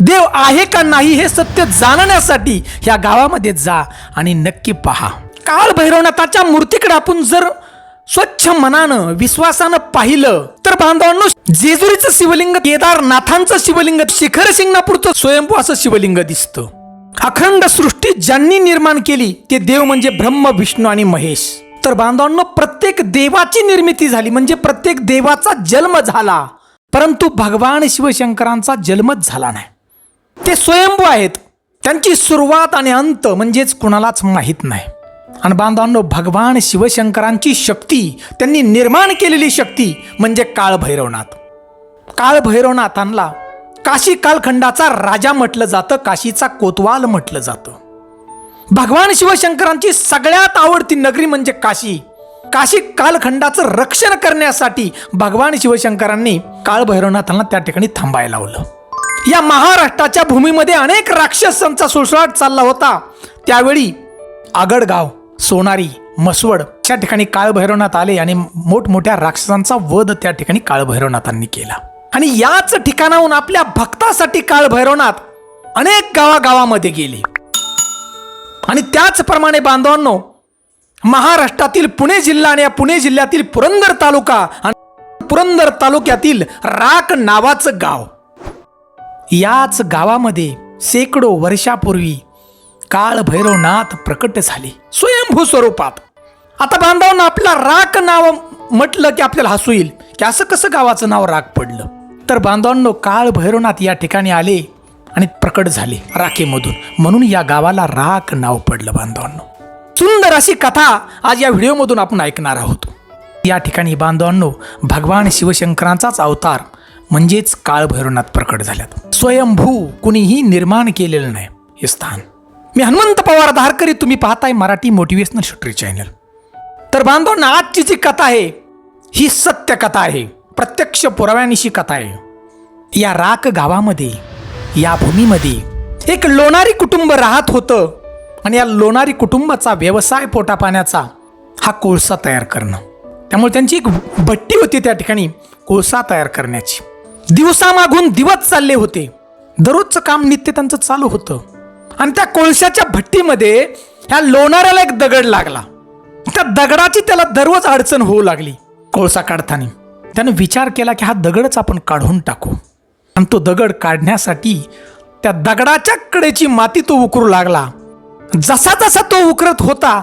देव आहे का नाही हे सत्य जाणण्यासाठी ह्या गावामध्ये जा आणि नक्की पहा. काळ भैरवनाथाच्या मूर्तीकडे आपण जर स्वच्छ मनानं विश्वासानं पाहिलं तर बांधवांनो जेजुरीचं शिवलिंग केदारनाथांचं शिवलिंग शिखर शिंगणापूरचं स्वयंभू असं शिवलिंग दिसतं. अखंड सृष्टी ज्यांनी निर्माण केली ते देव म्हणजे ब्रह्म विष्णू आणि महेश. तर बांधवांनो प्रत्येक देवाची निर्मिती झाली म्हणजे प्रत्येक देवाचा जन्म झाला. परंतु भगवान शिवशंकरांचा जन्मच झाला नाही. ते स्वयंभू आहेत. त्यांची सुरुवात आणि अंत म्हणजेच कुणालाच माहीत नाही. आणि बांधवांनो भगवान शिवशंकरांची शक्ती त्यांनी निर्माण केलेली शक्ती म्हणजे काळभैरवनाथ. काळभैरवनाथांना काशी कालखंडाचा राजा म्हटलं जातं काशीचा कोतवाल म्हटलं जातं. भगवान शिवशंकरांची सगळ्यात आवडती नगरी म्हणजे काशी. काशी कालखंडाचं रक्षण करण्यासाठी भगवान शिवशंकरांनी काळभैरवनाथांना त्या ठिकाणी थांबायला लावलं. या महाराष्ट्राच्या भूमीमध्ये अनेक राक्षसांचा सुळसुळाट चालला होता. त्यावेळी आगडगाव सोनारी मसवड त्या ठिकाणी काळभैरवनाथ आले आणि मोठमोठ्या राक्षसांचा वध त्या ठिकाणी काळभैरवनाथांनी केला. आणि याच ठिकाणाहून आपल्या भक्तासाठी काळभैरवनाथ अनेक गावागावामध्ये गेले. आणि त्याचप्रमाणे बांधवांनो महाराष्ट्रातील पुणे जिल्हा आणि या पुणे जिल्ह्यातील पुरंदर तालुका आणि पुरंदर तालुक्यातील राक नावाचं गाव. याच गावामध्ये शेकडो वर्षापूर्वी काळभैरवनाथ प्रकट झाले. स्वयंभू स्वरूपात. आता बांधवांना आपला राक नाव म्हटलं की आपल्याला हसू येईल की असं कसं गावाचं नाव राख पडलं? तर बांधवांनो काळभैरवनाथ या ठिकाणी आले आणि प्रकट झाले राखेमधून. म्हणून या गावाला राख नाव पडलं बांधवांनो. सुंदर अशी कथा आज या व्हिडिओमधून आपण ऐकणार आहोत. या ठिकाणी बांधवांनो भगवान शिवशंकरांचाच अवतार म्हणजेच काळभैरवनाथ प्रकट झाल्यात. स्वयंभू कुणीही निर्माण केलेलं नाही हे स्थान. मी हनुमंत पवार धारकरी तुम्ही पाहताय मराठी मोटिवेशनल शूटरी चॅनल. तर बांधवांना आजची जी कथा आहे ही सत्य कथा आहे. प्रत्यक्ष पुराव्यानिशी कथा आहे. या राक गावामध्ये या भूमीमध्ये एक लोणारी कुटुंब राहत होतं आणि या लोणारी कुटुंबाचा व्यवसाय पोटा पाण्याचा हा कोळसा तयार करणं. त्यामुळे त्यांची एक भट्टी होती त्या ठिकाणी कोळसा तयार करण्याची. दिवसामागून दिवस चालले होते. दररोजचं काम नित्य त्यांचं चालू होतं. आणि त्या कोळशाच्या भट्टीमध्ये ह्या लोणाऱ्याला एक दगड लागला. त्या दगडाची त्याला दररोज अडचण होऊ लागली कोळसा काढताना. त्यानं विचार केला की हा दगडच आपण काढून टाकू. आणि तो दगड काढण्यासाठी त्या दगडाच्या कडेची माती तो उकरू लागला. जसा जसा तो उकरत होता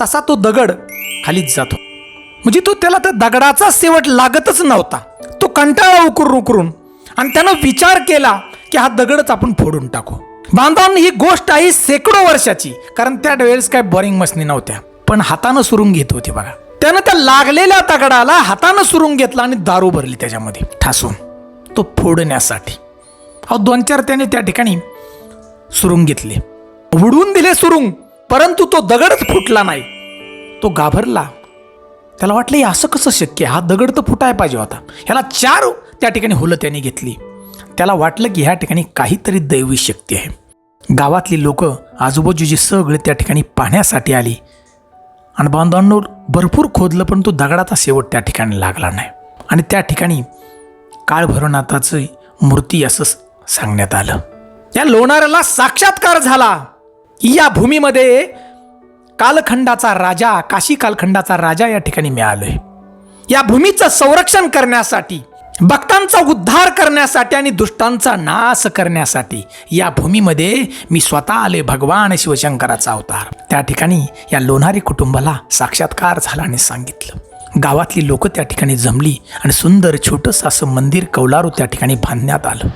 तसा तो दगड खालीच जातो म्हणजे तो त्याला त्या दगडाचा शेवट लागतच नव्हता. कंटाळा उकरून उकरून आणि त्यानं विचार केला की हा दगडच आपण फोडून टाकू. बांधवांनी ही गोष्ट आहे शेकडो वर्षाची कारण त्या वेळेस काय बोरिंग मशनी नव्हत्या. पण हातानं सुरून घेत होते बघा. त्यानं त्या लागलेल्या दगडाला हातानं सुरून घेतला आणि दारू भरली त्याच्यामध्ये. ठासून. तो फोडण्यासाठी. अहो दोन चार त्याने त्या ठिकाणी सुरुंग घेतले. उडून दिले सुरुंग परंतु तो दगडच फुटला नाही. तो घाबरला. त्याला वाटलं हे असं कसं शक्य आहे? हा दगड तर फुटाय पाहिजे होता. ह्याला चार त्या ठिकाणी हुलं त्याने घेतली. त्याला वाटलं की ह्या ठिकाणी काहीतरी दैवी शक्ती आहे. गावातली लोक आजूबाजूची सगळे त्या ठिकाणी पाहण्यासाठी आली. आणि बांधवांवर भरपूर खोदलं पण तो दगडाचा शेवट त्या ठिकाणी लागला नाही. आणि त्या ठिकाणी काळभैरवनाथाची मूर्ती असं सांगण्यात आलं. या लोणाऱ्याला साक्षात्कार झाला. या भूमीमध्ये कालखंडाचा राजा काशी कालखंडाचा राजा या ठिकाणी मिळालोय. या भूमीचं संरक्षण करण्यासाठी भक्तांचा उद्धार करण्यासाठी आणि दुष्टांचा नाश करण्यासाठी या भूमीमध्ये मी स्वतः आले भगवान शिवशंकराचा अवतार. त्या ठिकाणी या लोणारी कुटुंबाला साक्षात्कार झाला आणि सांगितलं. गावातली लोक त्या ठिकाणी जमली आणि सुंदर छोटंसं असं मंदिर कौलारू त्या ठिकाणी बांधण्यात आलं.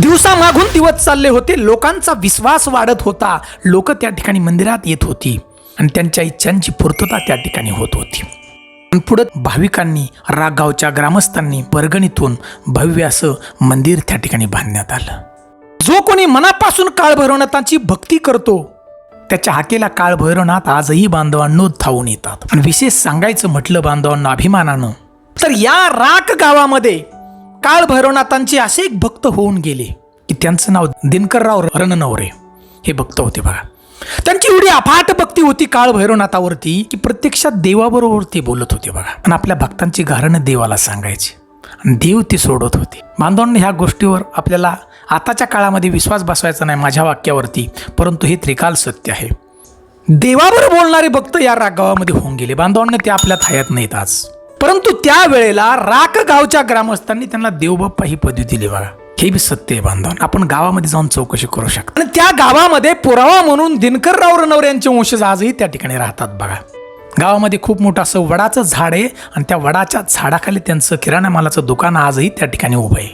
दिवसामागून दिवस चालले होते लोकांचा विश्वास वाढत होता. लोक त्या ठिकाणी मंदिरात येत होती. आणि त्यांच्या इच्छांची पूर्तता त्या ठिकाणी होत होती. आणि पुढं भाविकांनी रागावच्या ग्रामस्थांनी परगणीतून भव्य असं मंदिर त्या ठिकाणी बांधण्यात आलं. जो कोणी मनापासून काळभैरवनाथांची भक्ती करतो त्याच्या हाकेला काळभैरवनाथ आजही बांधवांनो धावून येतात. आणि विशेष सांगायचं म्हटलं बांधवांना अभिमानानं तर या राक गावामध्ये काळभैरवनाथांचे असे एक भक्त होऊन गेले की त्यांचं नाव दिनकरराव रणनवरे हे भक्त होते बघा. त्यांची एवढी अफाट भक्ती होती काळ भैरवनाथावरती की प्रत्यक्षात देवाबरोबर ते बोलत होते बघा. आणि आपल्या भक्तांची गारणं देवाला सांगायची. आणि देव ती सोडत होते. बांधवांनी ह्या गोष्टीवर आपल्याला आताच्या काळामध्ये विश्वास बसवायचा नाही माझ्या वाक्यावरती परंतु हे त्रिकाल सत्य आहे. देवावर बोलणारे भक्त या रागावामध्ये होऊन गेले. बांधवांना ते आपल्यात हयात नाहीत आज. परंतु त्या वेळेला राख गावच्या ग्रामस्थांनी त्यांना देवबाप्पा ही पदवी दिली बघा. हे बी सत्य आहे बांधवान. आपण गावामध्ये जाऊन चौकशी करू शकतो. आणि त्या गावामध्ये पुरावा म्हणून दिनकरराव रनवरे यांचे वंशज आजही त्या ठिकाणी राहतात बघा. गावामध्ये खूप मोठं असं वडाचं झाड आहे आणि त्या वडाच्या झाडाखाली त्यांचं किराणा मालाचं दुकान आजही त्या ठिकाणी उभं आहे.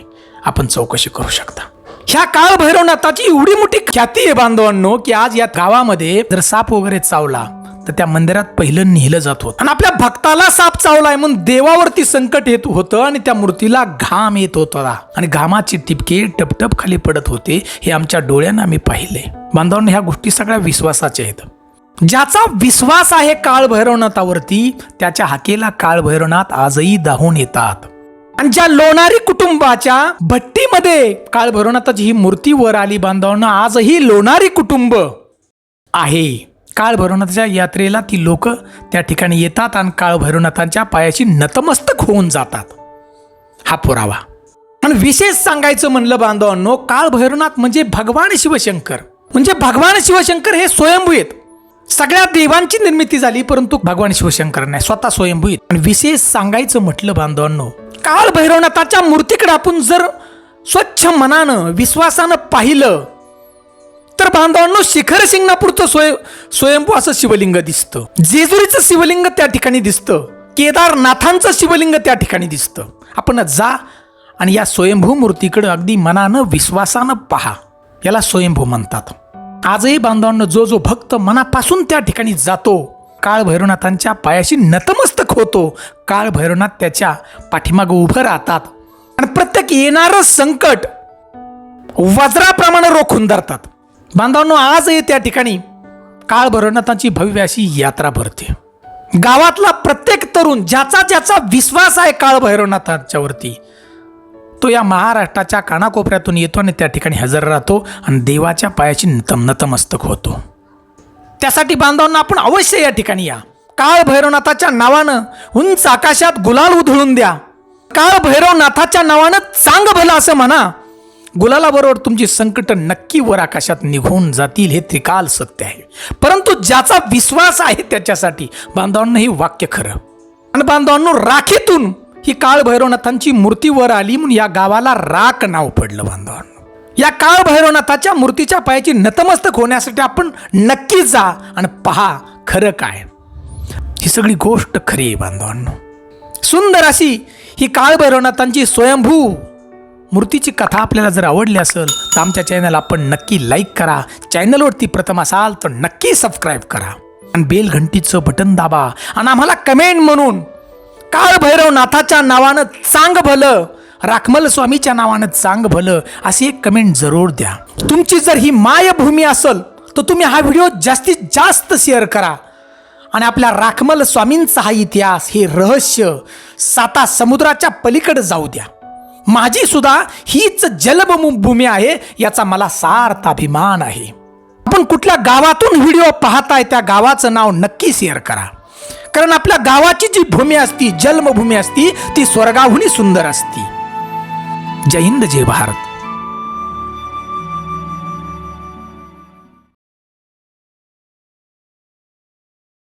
आपण चौकशी करू शकता. ह्या काळ भैरवनाथाची एवढी मोठी ख्याती आहे बांधवांनो की आज या गावामध्ये जर साप वगैरे चावला तर त्या मंदिरात पहिलं नेलं जात होतं. आणि आपल्या भक्ताला साप चावलाय म्हणून देवावरती संकट येत होतं आणि त्या मूर्तीला घाम येत होता. आणि घामाचे टिपके टपटप खाली पडत होते हे आमच्या डोळ्यांना आम्ही पाहिले. बांधवांना ह्या गोष्टी सगळ्या विश्वासाच्या आहेत. ज्याचा विश्वास आहे काळभैरवनाथावरती त्याच्या हाकेला काळभैरवनाथ आजही दाहून येतात. आणि ज्या लोणारी कुटुंबाच्या भट्टीमध्ये काळभैरवनाथाची ही मूर्ती वर आली बांधवांना आजही लोणारी कुटुंब आहे. काळभैरवनाथाच्या यात्रेला ती लोक त्या ठिकाणी येतात आणि काळभैरवनाथांच्या पायाशी नतमस्तक होऊन जातात. हा पुरावा. आणि विशेष सांगायचं म्हणलं बांधवांनो काळभैरवनाथ म्हणजे भगवान शिवशंकर. म्हणजे भगवान शिवशंकर हे स्वयंभू आहेत. सगळ्या देवांची निर्मिती झाली परंतु भगवान शिवशंकर नाही. स्वतः स्वयंभू आहेत. आणि विशेष सांगायचं म्हटलं बांधवांनो काळ भैरवनाथाच्या मूर्तीकडे आपण जर स्वच्छ मनानं विश्वासानं पाहिलं तर बांधवांनो शिखर शिंगणापूरचं स्वय स्वयंभू असं शिवलिंग दिसतं. जेजुरीचं शिवलिंग त्या ठिकाणी दिसतं. केदारनाथांचं शिवलिंग त्या ठिकाणी दिसतं. आपण जा आणि या स्वयंभू मूर्तीकडे अगदी मनानं विश्वासानं पहा. याला स्वयंभू म्हणतात. आजही बांधवांनो जो जो भक्त मनापासून त्या ठिकाणी जातो काळ भैरवनाथांच्या पायाशी नतमस्तक होतो काळ भैरवनाथ त्याच्या पाठीमागं उभं राहतात. आणि प्रत्येक येणारं संकट वज्राप्रमाणे रोखून धरतात. बांधवांनो आजही त्या ठिकाणी काळभैरवनाथाची भव्य अशी यात्रा भरते. गावातला प्रत्येक तरुण ज्याचा ज्याचा विश्वास आहे काळ तो या महाराष्ट्राच्या कानाकोपऱ्यातून येतो आणि त्या ठिकाणी हजर राहतो आणि देवाच्या पायाची नतम नतमस्तक होतो. त्यासाठी बांधवांना आपण अवश्य या ठिकाणी या. काळ भैरवनाथाच्या नावानं उंच आकाशात गुलाल उधळून द्या. काळ भैरवनाथाच्या नावानं चांग भलं असं म्हणा. गुलालाबरोबर तुमची संकट नक्की वर आकाशात निघून जातील हे त्रिकाल सत्य आहे. परंतु ज्याचा विश्वास आहे त्याच्यासाठी बांधवांना हे वाक्य खरं. आणि बांधवांनो राखेतून ही काळ भैरवनाथांची मूर्ती वर आली म्हणून या गावाला राख नाव पडलं बांधवांनो. या काळ भैरवनाथाच्या मूर्तीच्या पायाची नतमस्तक होण्यासाठी आपण नक्की जा आणि पहा खरं काय. ही सगळी गोष्ट खरी आहे बांधवांनो. सुंदर अशी ही काळ भैरवनाथांची स्वयंभू मूर्तीची कथा आपल्याला जर आवडली असेल तर आमच्या चॅनल आपण नक्की लाईक करा. चॅनलवरती प्रथम असाल तर नक्की सबस्क्राईब करा. आणि बेल घंटीचं बटन दाबा. आणि आम्हाला कमेंट म्हणून काळभैरवनाथाच्या नावानं चांग भलं राखमल स्वामीच्या नावानं चांग भलं अशी एक कमेंट जरूर द्या. तुमची जर ही मायभूमी असेल तर तुम्ही हा व्हिडिओ जास्तीत जास्त शेअर करा. आणि आपल्या राखमल स्वामींचा हा इतिहास हे रहस्य साता समुद्राच्या पलीकडे जाऊ द्या. माझी सुद्धा हीच जलभूमी आहे याचा मला सार्थ अभिमान आहे. आपण कुठल्या गावातून व्हिडिओ पाहताय त्या गावाचं नाव नक्की शेअर करा. कारण आपल्या गावाची जी भूमी असती जन्मभूमी असती ती स्वर्गाहूनही सुंदर असती. जय हिंद जय भारत.